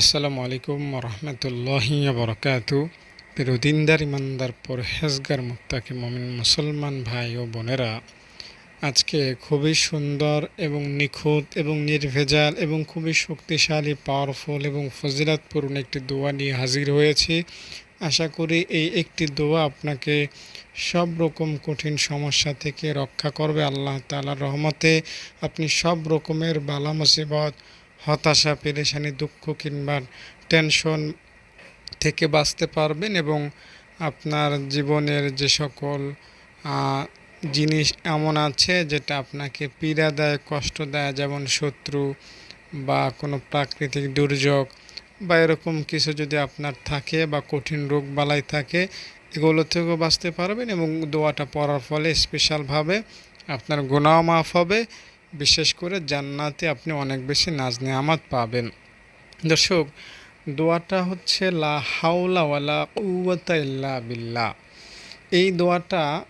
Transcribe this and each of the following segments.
আসসালামু আলাইকুম রহমতুল্লাহি বরকাত প্রিয়দিনদার ইমানদার, পরহেজগার, মুত্তাকি মমিন, মুসলমান ভাই ও বোনেরা, আজকে খুবই সুন্দর এবং নিখুঁত এবং নির্ভেজাল এবং খুবই শক্তিশালী পাওয়ারফুল এবং ফজিলাতপূর্ণ একটি দোয়া নিয়ে হাজির হয়েছি। আশা করি এই একটি দোয়া আপনাকে সব রকম কঠিন সমস্যা থেকে রক্ষা করবে। আল্লাহ তাআলার রহমতে আপনি সব রকমের বালা মুসিবত হতাশা, পেরেশানি, দুঃখ কিংবা টেনশন থেকে বাঁচতে পারবেন এবং আপনার জীবনের যে সকল জিনিস এমন আছে যেটা আপনাকে পীড়া দেয় কষ্ট দেয় যেমন শত্রু বা কোনো প্রাকৃতিক দুর্যোগ বা এরকম কিছু যদি আপনার থাকে বা কঠিন রোগ বালাই থাকে, এগুলো থেকেও বাঁচতে পারবেন এবং দোয়াটা পড়ার ফলে স্পেশালভাবে আপনার গুনাহ মাফ হবে বিশেষ করে জান্নাতে আপনি অনেক বেশি নাজ নেয়ামাত পাবেন। দর্শক, দোয়াটা হচ্ছে লা হাওলা ওয়ালা কুওয়াতা ইল্লা বিল্লাহ। এই দোয়াটা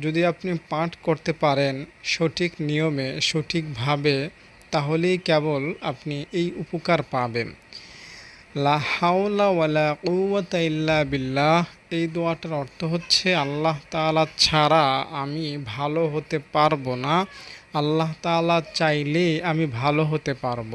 যদি আপনি পাঠ করতে পারেন সঠিক নিয়মে, সঠিকভাবে, তাহলেই কেবল আপনি এই উপকার পাবেন। লা হাওলা ওয়ালা কুওয়াতা ইল্লা বিল্লাহ, এই দোয়াটার অর্থ হচ্ছে আল্লাহ তাআলা ছাড়া আমি ভালো হতে পারব না। আল্লাহ তাআলা চাইলে আমি ভালো হতে পারব।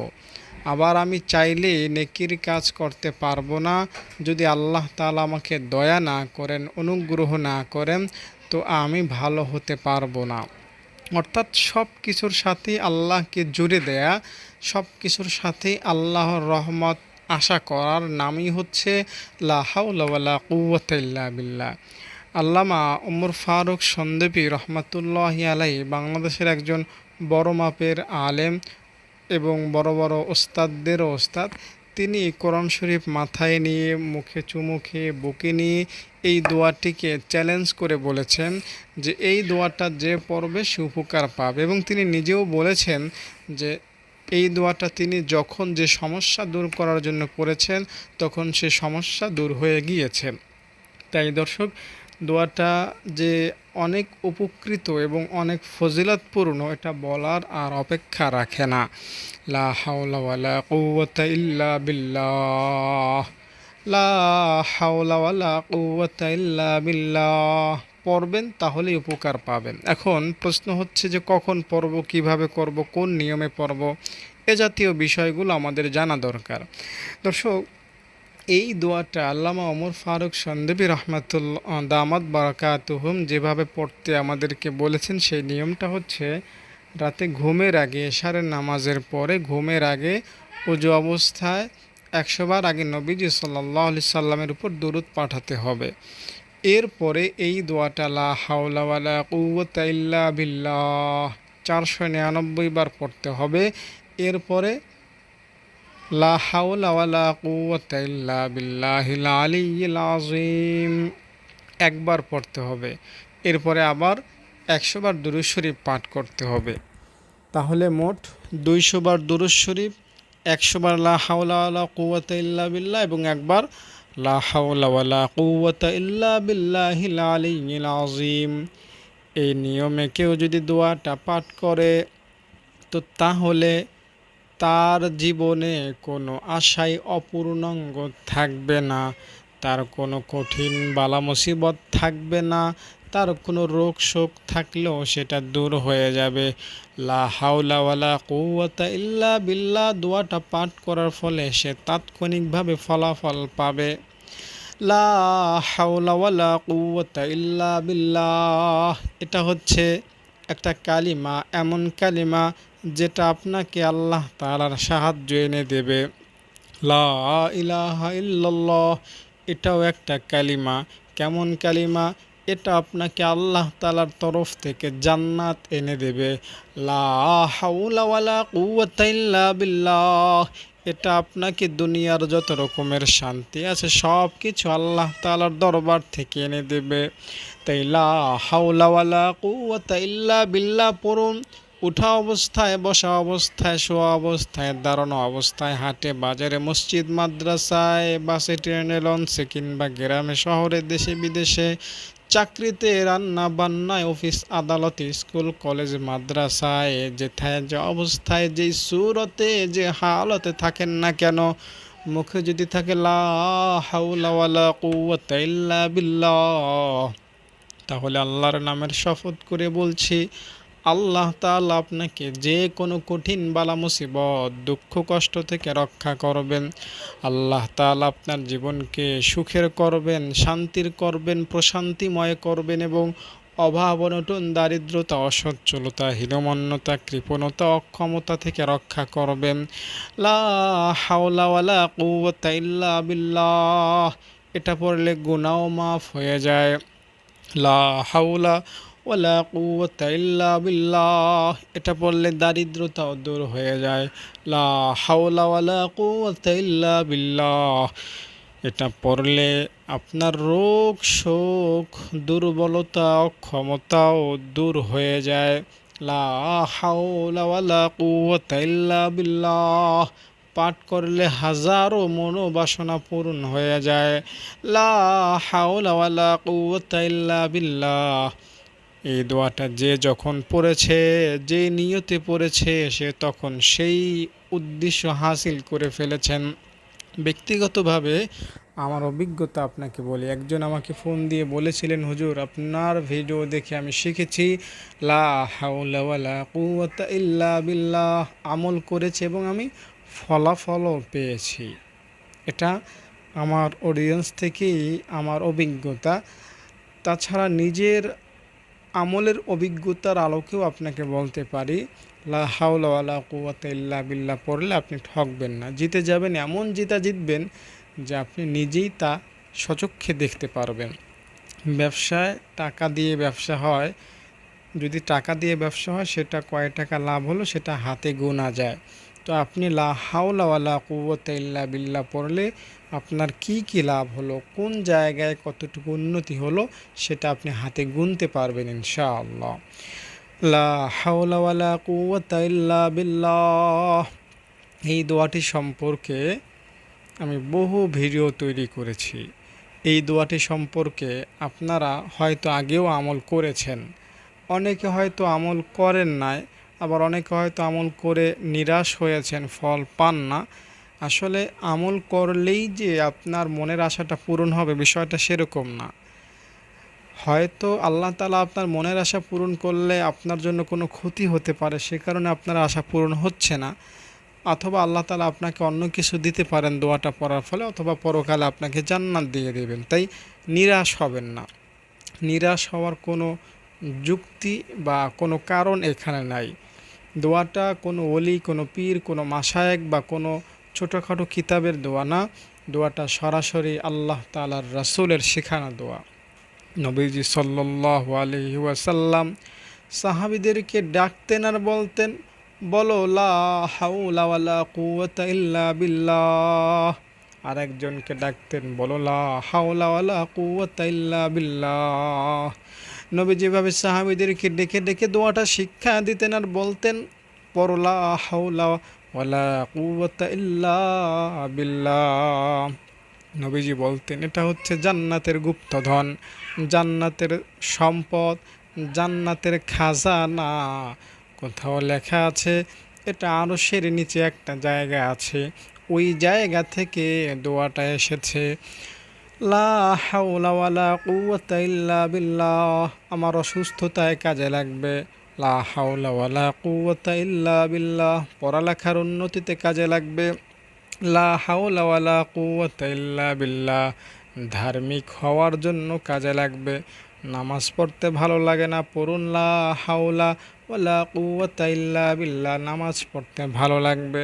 আবার আমি চাইলে নেকির কাজ করতে পারব না। যদি আল্লাহ তাআলা আমাকে দয়া না করেন, অনুগ্রহ না করেন, তো আমি ভালো হতে পারব না। অর্থাৎ সব কিছুর সাথে আল্লাহকে জুড়ে দেয়া, সব কিছুর সাথে আল্লাহর রহমত আশা করার নামই হচ্ছে লাহাউলা কুয়াতিল্লা বিল্লাহ। আল্লামা উমর ফারুক সন্দেবী রহমাতুল্লাহ আলাই বাংলাদেশের একজন বড় মাপের আলেম এবং বড় বড় ওস্তাদদেরও ওস্তাদ। তিনি কোরআন শরীফ মাথায় নিয়ে, মুখে চুমুখে বুকে নিয়ে এই দোয়াটিকে চ্যালেঞ্জ করে বলেছেন যে এই দোয়াটা যে পড়বে সে উপকার পাবে এবং তিনি নিজেও বলেছেন যে এই দোয়াটা তিনি যখন যে সমস্যা দূর করার জন্য পড়েছেন তখন সে সমস্যা দূর হয়ে গিয়েছে। তাই দর্শক দোয়াটা যে অনেক উপকৃত এবং অনেক ফজিলতপূর্ণ, এটা বলার আর অপেক্ষা রাখে না। লা হাওলা ওয়ালা কুওয়াতা ইল্লা বিল্লাহ। লা হাওলা ওয়ালা কুওয়াতা ইল্লা বিল্লাহ। পড়বেন তাহলেই উপকার পাবেন। এখন প্রশ্ন হচ্ছে যে কখন পড়ব, কীভাবে করব, কোন নিয়মে পড়ব, এ জাতীয় বিষয়গুলো আমাদের জানা দরকার। দর্শক এই দোয়াটা আল্লামা ওমর ফারুক সন্দেবী রহমাতুল্লাহ দামাত বারাকাতুহুম যেভাবে পড়তে আমাদেরকে বলেছেন, সেই নিয়মটা হচ্ছে রাতে ঘুমের আগে, এশারের নামাজের পরে ঘুমের আগে উজু অবস্থায় একশোবার আগে নবীজি সাল্লাহ আলি সাল্লামের উপর দরুদ পাঠাতে হবে। এরপরে এই দোয়াটা, লা হাওলা ওয়ালা কুওয়াতা বিল্লাহ, চারশো নিরানব্বই বার পড়তে হবে। এরপরে লা হাওলা ওয়ালা কুওয়াতা ইল্লা বিল্লাহিল আলিয়্যিল আযীম। একবার পড়তে হবে, এরপরে আবার একশো বার দুরুদ শরীফ পাঠ করতে হবে। তাহলে মোট দুইশো বার দুরুদ শরীফ, একশো বার লা হাওলা ওয়ালা কুওয়াতা ইল্লা বিল্লাহ এবং একবার লা হাওলা ওয়ালা কুওয়াতা ইল্লা বিল্লাহিল আলিয়্যিল আযীম। এই নিয়মে কেউ যদি দোয়াটা পাঠ করে, তো তাহলে তার জীবনে কোনো আশাই অপূর্ণাঙ্গ থাকবে না। তার কোনো কঠিন বালা মুসিবত থাকবে না। তার কোনো রোগ শোক থাকলেও সেটা দূর হয়ে যাবে। লা হাওলা ওয়ালা কুওয়াতা ইল্লা বিল্লাহ দোয়াটা পাঠ করার ফলে সে তাৎক্ষণিকভাবে ফলাফল পাবে। লা হাওলা ওয়ালা কুওয়াতা ইল্লা বিল্লাহ। এটা হচ্ছে একটা কালিমা, এমন কালিমা যেটা আপনাকে আল্লাহ তালার সাহায্য এনে দেবে। লা এটাও একটা কালিমা। কেমন কালিমা? এটা আপনাকে আল্লাহ তালার তরফ থেকে জান্নাত এনে দেবে। লা হাওলা ওয়ালা কুওয়াতা ইল্লা বিল্লাহ, এটা আপনাকে দুনিয়ার যত রকমের শান্তি আছে সব কিছু আল্লাহ তালার দরবার থেকে এনে দেবে। তাই লা হাওলা ওয়ালা কুওয়াতা ইল্লা বিল্লাহ পড়ুন। উঠা অবস্থায়, বসা অবস্থায়, শোয়া অবস্থায়, দাঁড়ানো অবস্থায়, হাটে, বাজারে, মসজিদ, মাদ্রাসায়, বাসে, ট্রেনে, লঞ্চে কিংবা গ্রামে, শহরে, দেশে, বিদেশে, চাকরিতে, রান্না বান্নায়, অফিস, আদালতে, স্কুল, কলেজ, মাদ্রাসায় যেথায় যে অবস্থায় যেই সুরতে, যে হালতে থাকেন না কেন, মুখে যদি থাকে বিল্লাহ, তাহলে আল্লাহর নামের শপথ করে বলছি আল্লাহ তাআলা আপনাকে যে কোনো কঠিন বালা মুসিবত, দুঃখ, কষ্ট থেকে রক্ষা করবেন। আল্লাহ তাআলা আপনার জীবনকে সুখের করবেন, শান্তির করবেন, প্রশান্তিময় করবেন এবং অভাব, অনটন, দারিদ্রতা, অসচ্ছলতা, হীনমন্যতা, কৃপণতা, অক্ষমতা থেকে রক্ষা করবেন। লা হাওলা ওয়ালা কুওয়াতা ইল্লা বিল্লাহ। এটা পড়লে গুনাও মাফ হয়ে যায়। লা হাওলা ওয়ালা কুওয়াতা ইল্লা বিল্লাহ। এটা পড়লে দারিদ্রতাও দূর হয়ে যায়। লা হাওলা ওয়ালা কুওয়াতা ইল্লা বিল্লাহ। এটা পড়লে আপনার রোগ, শোক, দুর্বলতা অক্ষমতাও দূর হয়ে যায়। লা হাওলা ওয়ালা কুওয়াতা ইল্লা বিল্লাহ। পাঠ করলে হাজারো মনোবাসনা পূরণ হয়ে যায়। লা হাওলা ওয়ালা কুওয়াতা ইল্লা বিল্লাহ। এই দোয়াটা যে যখন পড়েছে, যে নিয়তে পড়েছে, সে তখন সেই উদ্দেশ্য হাসিল করে ফেলেছেন। ব্যক্তিগতভাবে আমার অভিজ্ঞতা আপনাকে বলি। একজন আমাকে ফোন দিয়ে বলেছিলেন, হুজুর, আপনার ভিডিও দেখে আমি শিখেছি। ইল্লা বিল্লাহ। আমল করেছি এবং আমি ফলাফলও পেয়েছি। এটা আমার অডিয়েন্স থেকেই আমার অভিজ্ঞতা। তাছাড়া নিজের আমলের অভিজ্ঞতার আলোকেও আপনাকে বলতে পারি। লা হাওলা ওয়ালা কুওয়াতা ইল্লা বিল্লাহ, পড়লে আপনি ঠকবেন না। জিতে যাবেন এমন জিতা জিতবেন যে আপনি নিজেই তা সচক্ষে দেখতে পারবেন। ব্যবসায় টাকা দিয়ে ব্যবসা হয়, যদি টাকা দিয়ে ব্যবসা হয়, সেটা কয় টাকা লাভ হলো সেটা হাতে গোনা যায়। তো আপনি লা হাওলা ওয়ালা কুওয়াতা ইল্লা বিল্লাহ পড়লে আপনার কি কি লাভ হলো? কোন জায়গায় কতটুকু উন্নতি হলো? সেটা আপনি হাতে গুনতে পারবেন ইনশাআল্লাহ। লা এই দোয়াটি সম্পর্কে আমি বহু ভিডিও তৈরি করেছি। এই দোয়াটি সম্পর্কে আপনারা হয়তো আগেও আমল করেছেন। অনেকে হয়তো আমল করেন নাই, আবার অনেকে হয়তো আমল করে নিরাশ হয়েছেন, ফল পান না। আসলে আমল করলেই যে আপনার মনের আশাটা পূরণ হবে, বিষয়টা সেরকম না। হয়তো আল্লাহ তালা আপনার মনের আশা পূরণ করলে আপনার জন্য কোনো ক্ষতি হতে পারে, সে কারণে আপনার আশা পূরণ হচ্ছে না। অথবা আল্লাহ তালা আপনাকে অন্য কিছু দিতে পারেন দোয়াটা পড়ার ফলে, অথবা পরকালে আপনাকে জান্নাত দিয়ে দেবেন। তাই নিরাশ হবেন না। নিরাশ হওয়ার কোনো যুক্তি বা কোনো কারণ এখানে নাই। দোয়াটা কোনো অলি কোনো পীর, কোনো মাসায়েক বা কোনো ছোটোখাটো কিতাবের দোয়া না, দোয়াটা সরাসরি আল্লাহ তালার রাসুলের শেখানো দোয়া। নবীজি সাল্লাহ আলহি ওয়াসাল্লাম সাহাবিদেরকে ডাকতেন আর বলতেন, বলো হাউলা বিল্লাহ। আর একজনকে ডাকতেন, বলো, লা হাওলা ওয়ালা কুওয়াতা ইল্লা বিল্লাহ। নবী যেভাবে সাহাবিদেরকে ডেকে ডেকে দোয়াটা শিক্ষা দিতেন আর বলতেন পরলা হাওলা ওয়ালা কুওয়াতা ইল্লা নবীজি বলতেন, এটা হচ্ছে জান্নাতের গুপ্তধন, জান্নাতের সম্পদ, জান্নাতের খাজানা। কোথাও লেখা আছে, এটা আরও সের নিচে একটা জায়গা আছে, ওই জায়গা থেকে দোয়াটা এসেছে। আমার অসুস্থতায় কাজে লাগবে। লা পড়ালেখার উন্নতিতে কাজে লাগবে। লা ধার্মিক হওয়ার জন্য কাজে লাগবে। নামাজ পড়তে ভালো লাগে না, পড়ুন লা হাওলা ওয়ালা বিল্লাহ। নামাজ পড়তে ভালো লাগবে।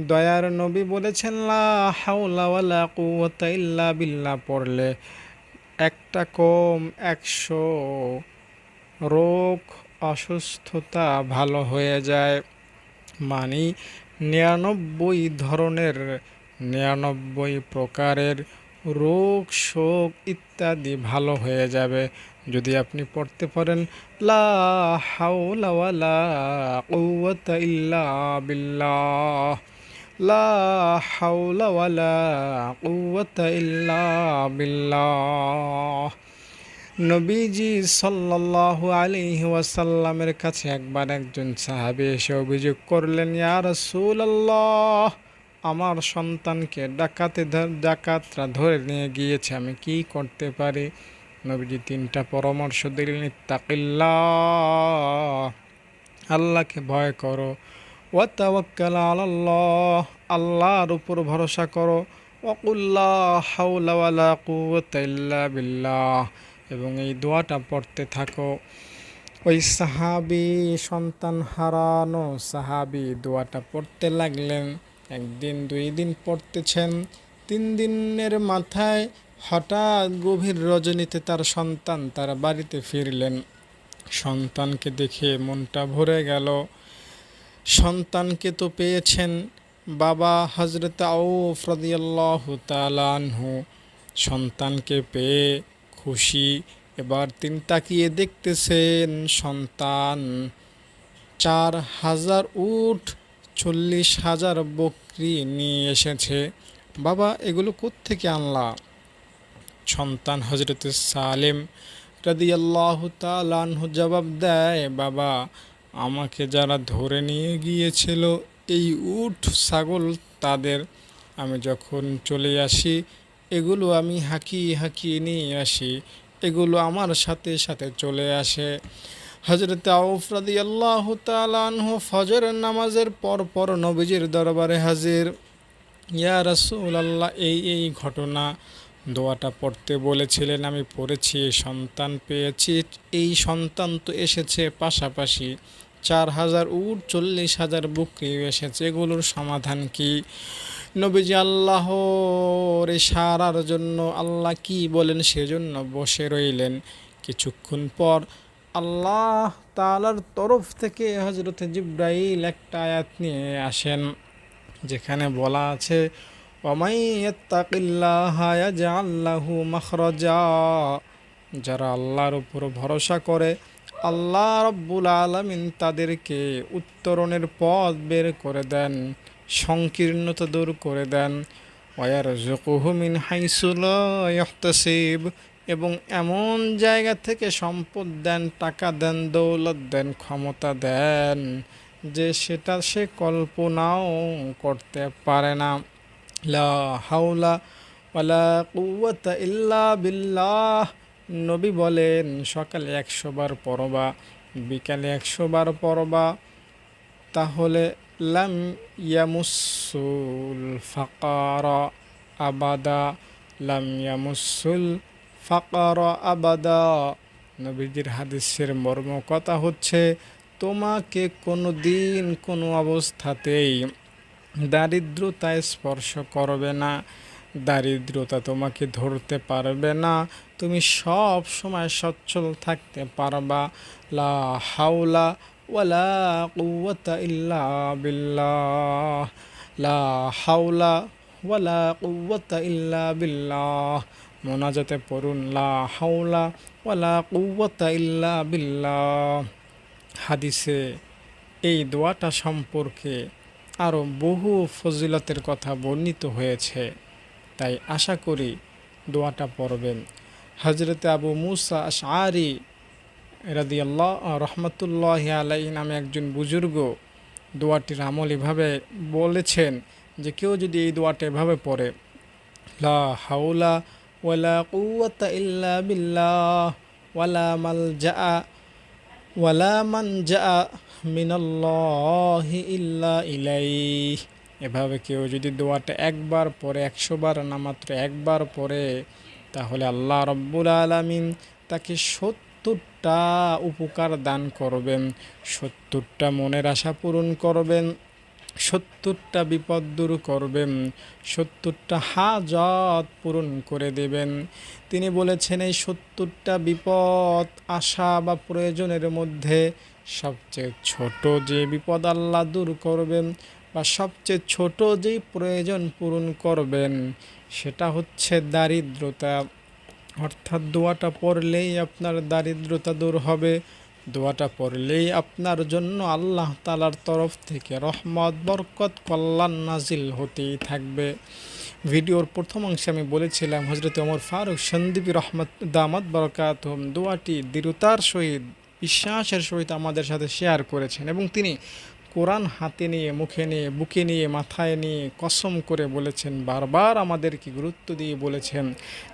দয়ার নবী বলেছেন, লা হাওলা ওয়ালা বিল্লাহ। পড়লে একটা কম একশো রোগ অসুস্থতা ভালো হয়ে যায় মানে নিরানব্বই ধরনের, নিরানব্বই প্রকারের রোগ, শোক ইত্যাদি ভালো হয়ে যাবে। যদি আপনি পড়তে পারেন, লা হাওলা ইল্লা বিল্লাহ। লা হাওলা ইল্লা বিল্লাহ। নবীজি সাল্লাল্লাহু আলাইহি ওয়াসাল্লামের কাছে একবার একজন সাহাবি এসে অভিযোগ করলেন, ইয়া রাসূলুল্লাহ, আমার সন্তানকে ডাকাতে ডাকাতরা ধরে নিয়ে গিয়েছে, আমি কি করতে পারি? নবীজি তিনটা পরামর্শ দিলেন তাকিল্লাহ আল্লাহকে ভয় করো। ওয়াতাওয়াক্কাল আলাল্লাহ, আল্লাহর উপর ভরসা করো। ওয়াকুল্লা হাওলা ওয়ালা বিল্লাহ। এবং এই দোয়াটা পড়তে থাকো। ওই সাহাবি সন্তান হারানো সাহাবি দোয়াটা পড়তে লাগলেন। একদিন, দুই দিন পড়তেছেন। তিন দিনের মাথায় হঠাৎ গভীর রজনীতে তার সন্তান তার বাড়িতে ফিরলেন। সন্তানকে দেখে মনটা ভরে গেল। সন্তানকে তো পেয়েছেন বাবা হজরত আউফ রাদিয়াল্লাহু তাআলা আনহু। সন্তানকে পেয়ে খুশি। এবার তিনি তাকিয়ে দেখতেছেন সন্তান। চার হাজার উঠ, চল্লিশ হাজার বকরি নিয়ে এসেছে। বাবা, এগুলো কোত্থেকে আনলা? সন্তান হজরত সালেম রাদিয়াল্লাহু তাআলা আনহু জবাব দেয়, বাবা, আমাকে যারা ধরে নিয়ে গিয়েছিল এই উঠ ছাগল তাদের আমি যখন চলে আসি এগুলো আমি হাঁকিয়ে হাঁকিয়ে নিয়ে আসি। এগুলো আমার সাথে সাথে চলে আসে। হজরত আউফরাদি আল্লাহ তাআলা ফজর নামাজের পর পর নবীজির দরবারে হাজির। ইয়া রাসূল আল্লাহ এই এই ঘটনা দোয়াটা পড়তে বলেছিলেন, আমি পড়েছি সন্তান পেয়েছি, এই সন্তান তো এসেছে পাশাপাশি। চার হাজার উট, চল্লিশ হাজার বুকরি এসেছে, এগুলোর সমাধান কি? নবীজি আল্লাহর সারার জন্য আল্লাহ কি বলেন সেজন্য বসে রইলেন। কিছুক্ষণ পর আল্লাহ তালার তরফ থেকে হজরত জিব্রাইল একটা আয়াত নিয়ে আসেন, যেখানে বলা আছে মাখরাজা যারা আল্লাহর উপর ভরসা করে, আল্লাহ রব্বুল আলামিন তাদেরকে উত্তরণের পথ বের করে দেন। সংকীর্ণতা দূর করে দেন। ওয়ারযুকুহু মিন হাইসু লা ইয়াহতাসিব এবং এমন জায়গা থেকে সম্পদ দেন, টাকা দেন, দৌলত দেন, ক্ষমতা দেন, যে সেটা সে কল্পনাও করতে পারে না। লা হাওলা ওয়ালা কুওয়াতা ইল্লা বিল্লাহ, নবী বলেন, সকালে একশো বার পরবা বিকালে একশো বার পরবা তাহলে লাম ইয়ামুসুল ফাকারা আবাদা লাম ইয়ামুসুল ফাকারা আবাদা নবীজির হাদিসের মর্ম কথা হচ্ছে, তোমাকে কোনো দিন কোনো অবস্থাতেই দারিদ্রতায় স্পর্শ করবে না। দারিদ্রতা তোমাকে ধরতে পারবে না। তুমি সব সময় সচ্ছল থাকতে পারবা। লা হাওলা ওয়ালা কুওয়াতা ইল্লা বিল্লাহ লা হাওলা ওয়ালা কুওয়াতা ইল্লা বিল্লাহ মোনাজাতে পড়ুন, লা হাওলা ওয়ালা কুওয়াতা ইল্লা বিল্লাহ। হাদিসে এই দোয়াটা সম্পর্কে আরও বহু ফজিলতের কথা বর্ণিত হয়েছে। তাই আশা করি দোয়াটা পড়বেন। হজরতে আবু মুসা আশআরি রাদিয়াল্লাহ রহমতুল্লাহ আলাই নামে একজন বুজুর্গ দোয়াটির আমল এভাবে বলেছেন যে কেউ যদি এই দোয়াটা এভাবে পড়ে, লা হাউলা ওয়ালা কুওয়াতা ইল্লা বিল্লাহ, ওয়ালা মাল মালজা ওয়ালা মানজা মিনাল্লাহি ইল্লা ইলাইহ। এভাবে কেউ যদি দোয়াটা একবার পরে একশো বার না মাত্র একবার পরে তাহলে আল্লাহ রব্বুল আলমিন তাকে সত্তরটা উপকার দান করবেন, সত্তরটা মনের আশা পূরণ করবেন, সত্তরটা বিপদ দূর করবেন, সত্তরটা হাজত পূরণ করে দেবেন। তিনি বলেছেন, এই সত্তরটা বিপদ আশা বা প্রয়োজনের মধ্যে সবচেয়ে ছোট যে বিপদ আল্লাহ দূর করবেন বা সবচেয়ে ছোট যেই প্রয়োজন পূরণ করবেন, সেটা হচ্ছে দারিদ্রতা। অর্থাৎ দোয়াটা পড়লেই আপনার দারিদ্রতা দূর হবে। দোয়াটা পড়লেই আপনার জন্য আল্লাহ তালার তরফ থেকে রহমত, বরকত, কল্যাণ নাজিল হতেই থাকবে। ভিডিওর প্রথম অংশে আমি বলেছিলাম হজরত ওমর ফারুক সন্দীপী রহমত, দামাত বরকাত দোয়াটি দৃঢ়তার সহিত, বিশ্বাসের সহিত আমাদের সাথে শেয়ার করেছেন এবং তিনি কোরআন হাতে নিয়ে, মুখে নিয়ে, বুকে নিয়ে, মাথায় নিয়ে কসম করে বলেছেন, বারবার আমাদেরকে গুরুত্ব দিয়ে বলেছেন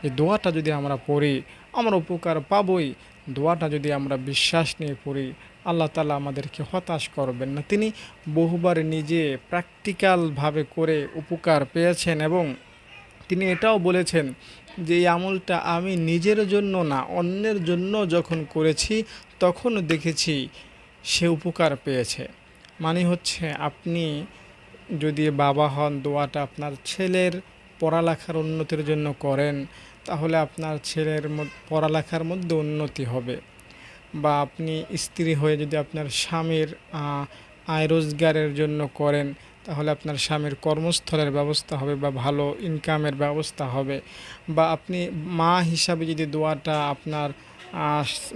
যে দোয়াটা যদি আমরা পড়ি, আমরা উপকার পাবই। দোয়াটা যদি আমরা বিশ্বাস নিয়ে পড়ি, আল্লাহ তালা আমাদেরকে হতাশ করবেন না। তিনি বহুবার নিজে প্র্যাকটিক্যালভাবে করে উপকার পেয়েছেন এবং তিনি এটাও বলেছেন যে এই আমলটা আমি নিজের জন্য না, অন্যের জন্য যখন করেছি, তখন দেখেছি সে উপকার পেয়েছে। মানে হচ্ছে আপনি যদি বাবা হন, দোয়াটা আপনার ছেলের পড়ালেখার উন্নতির জন্য করেন, তাহলে আপনার ছেলের পড়ালেখার মধ্যে উন্নতি হবে। বা আপনি স্ত্রী হয়ে যদি আপনার স্বামীর আয় রোজগারের জন্য করেন, তাহলে আপনার স্বামীর কর্মস্থলের ব্যবস্থা হবে বা ভালো ইনকামের ব্যবস্থা হবে। বা আপনি মা হিসাবে যদি দোয়াটা আপনার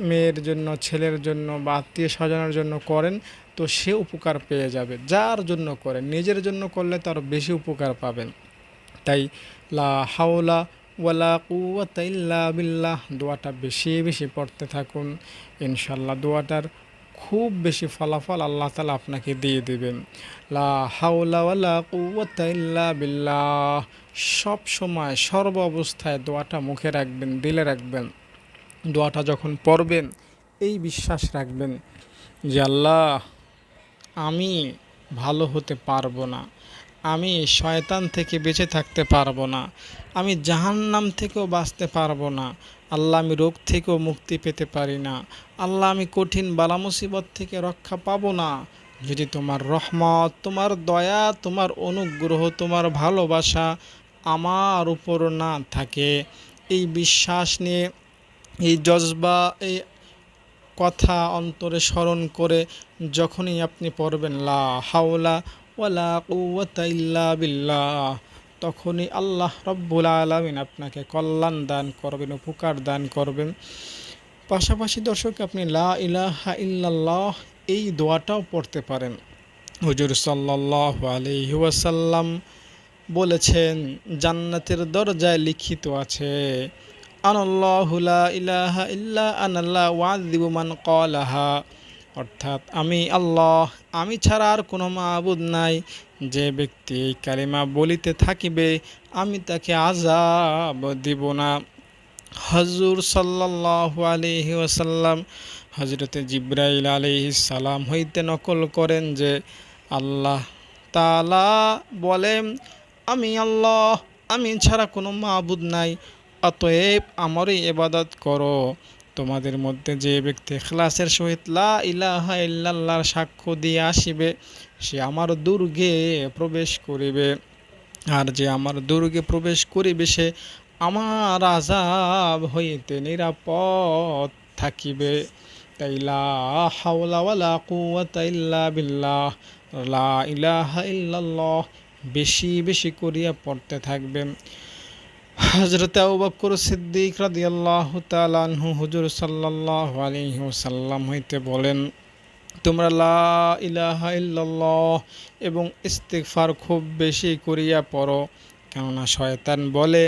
মেয়ের জন্য, ছেলের জন্য বা আত্মীয় স্বজনের জন্য করেন তো সে উপকার পেয়ে যাবে। যার জন্য করেন, নিজের জন্য করলে তার বেশি উপকার পাবেন। তাই লা হাওলা ওয়ালা কুয়াতা ইল্লা বিল্লাহ দোয়াটা বেশি বেশি পড়তে থাকুন। ইনশাল্লাহ দোয়াটার খুব বেশি ফলাফল আল্লাহ তালা আপনাকে দিয়ে দেবেন। লা হাওলা ওয়ালা কুয়াতা ইল্লা বিল্লাহ সব সময় সর্ব অবস্থায় দোয়াটা মুখে রাখবেন, দিলে রাখবেন। দোয়াটা যখন পড়বেন, এই বিশ্বাস রাখবেন যে আল্লাহ আমি ভালো হতে পারব না। আমি শয়তান থেকে বেঁচে থাকতে পারব না। আমি জাহান্নাম থেকেও বাঁচতে পারব না। আল্লাহ আমি রোগ থেকেও মুক্তি পেতে পারি না। আল্লাহ আমি কঠিন বালা মুসিবত থেকে রক্ষা পাবো না। যদি তোমার রহমত, তোমার দয়া, তোমার অনুগ্রহ, তোমার ভালোবাসা আমার উপর না থাকে, এই বিশ্বাস নিয়ে, এই জজবা, এই কথা অন্তরে স্মরণ করে যখনই আপনি পড়বেন, লা হাওলা ওয়ালা কুওয়াতা ইল্লা বিল্লাহ, তখনই আল্লাহ রব্বুল আলামিন আপনাকে কল্যাণ দান করবেন, উপকার দান করবেন। পাশাপাশি দর্শক, আপনি লা ইলাহা ইল্লাল্লাহ এই দোয়াটাও পড়তে পারেন। হুজুর সাল্লাল্লাহু আলাইহি ওয়াসাল্লাম বলেছেন, জান্নাতের দরজায় লিখিত আছে, আনাল্লাহু লা ইলাহা ইল্লা আনাল্লাহ ওয়াযিবু মান ক্বালাহা। অর্থাৎ আমি আল্লাহ, আমি ছাড়া আর কোনো মাবুদ নাই। যে ব্যক্তি এই কালিমা বলিতে থাকিবে, আমি তাকে আজাব দিব না। হজুর সাল্লাল্লাহু আলাইহি ওয়াসাল্লাম হজরতে জিব্রাইল আলাইহিস সালাম হইতে নকল করেন যে, আল্লাহ তাআলা বলেন, আমি আল্লাহ, আমি ছাড়া কোনো মাবুদ নাই, অতএব আমারই ইবাদত করো। তোমাদের মধ্যে যে ব্যক্তি খ্লাসের সহিত লা ইলাহা ইল্লাল্লাহর সাক্ষ্য দিয়ে আসিবে, সে আমার দুর্গে প্রবেশ করিবে। আর যে আমার দুর্গে প্রবেশ করিবে, সে আমার আজাব হইতে নিরাপদ থাকিবে। তাই লা হাওলা বিল্লাহ, লা ইলাহা ইল্লাল্লাহ, বেশি বেশি করিয়া পড়তে থাকবেন। হজরত আবু বকর সিদ্দিক রাদিয়াল্লাহু তাআলা আনহু হুজুর সাল্লাল্লাহু আলাইহি ওয়াসাল্লাম হইতে বলেন, তোমরা লা ইলাহা ইল্লাল্লাহ এবং ইস্তিগফার খুব বেশি করিয়া পড়ো। কেননা শয়তান বলে,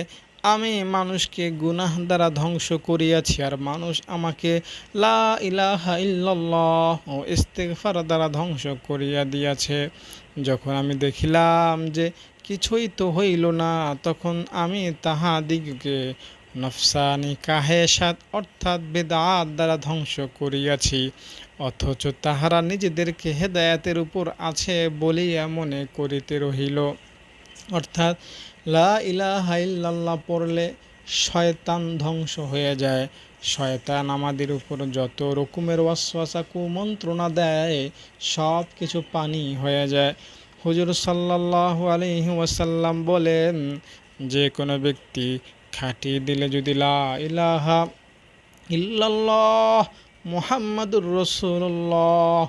আমি মানুষকে গুনাহ দ্বারা ধ্বংস করিয়াছি আর মানুষ আমাকে লা ইলাহা ইল্লাল্লাহ ও ইস্তিগফার দ্বারা ধ্বংস করিয়া দিয়াছে। যখন আমি দেখিলাম যে কিছুই তো হইল না। তখন আমি তাহাদিগকে নফসানি কাহেসাত অর্থাৎ বেদাত দ্বারা ধ্বংস করিয়াছি। অথচ তাহারা নিজেদেরকে হেদায়াতের উপর আছে বলিয়া মনে করিতে রহিল। অর্থাৎ লা ইলাহা ইল্লাল্লাহ পড়লে শয়তান ধ্বংস হয়ে যায়। শয়তান আমাদের উপর যত রকমের ওয়াসওয়াসা কুমন্ত্রণা দেয় সব কিছু পানি হয়ে যায়। হুজুর সাল্লাল্লাহু আলাইহি ওয়াসাল্লাম বলেন, যে কোনো ব্যক্তি খাটিয়ে দিলে যদি লা ইলাহা ইল্লাল্লাহ মুহাম্মাদুর রসুল্লাহ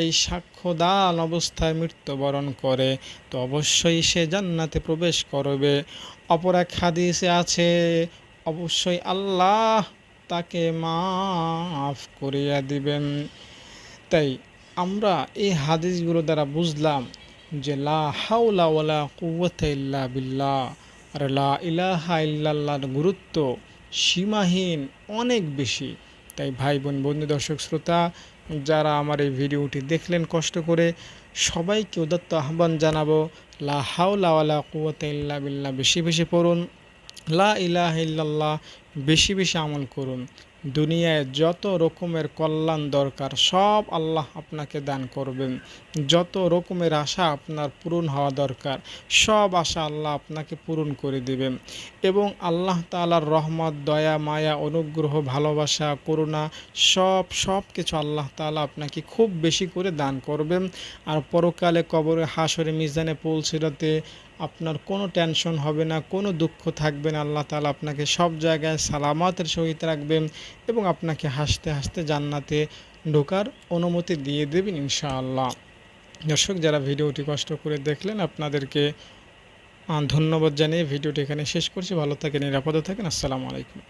এই সাক্ষ্যদান অবস্থায় মৃত্যুবরণ করে, তো অবশ্যই সে জান্নাতে প্রবেশ করবে। অপর এক হাদিসে আছে, অবশ্যই আল্লাহ তাকে মাফ করিয়া দিবেন। তাই আমরা এই হাদিসগুলো দ্বারা বুঝলাম যে লা হাওলা ওয়ালা কুওয়াতা ইল্লা আর লা ইলাহা ইল্লাল্লাহর গুরুত্ব সীমাহীন অনেক বেশি। তাই ভাই বোন বন্ধু, দর্শক, শ্রোতা, যারা আমার এই ভিডিওটি দেখলেন কষ্ট করে, সবাইকে উদত্ত আহ্বান জানাব, লা হাওলা ওয়ালা কুওয়াতা ইল্লা বিল্লাহ, বেশি বেশি পড়ুন। লা ইলাহা ইল্লাল্লাহ, বেশি বেশি আমল করুন। দুনিয়ায় যত রকমের কল্যাণ দরকার, সব আল্লাহ আপনাকে দান করবেন। যত রকমের আশা আপনার পূরণ হওয়া দরকার, সব আশা আল্লাহ আপনাকে পূরণ করে দেবেন। এবং আল্লাহ তাআলার রহমত, দয়া, মায়া, অনুগ্রহ, ভালোবাসা, করুণা, সব সব কিছু আল্লাহ তাআলা আপনাকে খুব বেশি করে দান করবেন। আর পরকালে কবরে হাসরে মিজানে পৌঁছিরাতে আপনার কোনো টেনশন হবে না, কোনো দুঃখ থাকবে না। আল্লাহ তালা আপনাকে সব জায়গায় সালামতের সহিত রাখবেন এবং আপনাকে হাসতে হাসতে জান্নাতে ঢোকার অনুমতি দিয়ে দেবেন ইনশাআল্লাহ। দর্শক, যারা ভিডিওটি কষ্ট করে দেখলেন, আপনাদেরকে ধন্যবাদ জানিয়ে ভিডিওটি এখানে শেষ করছি। ভালো থাকেন, নিরাপদে থাকেন। আসসালামু আলাইকুম।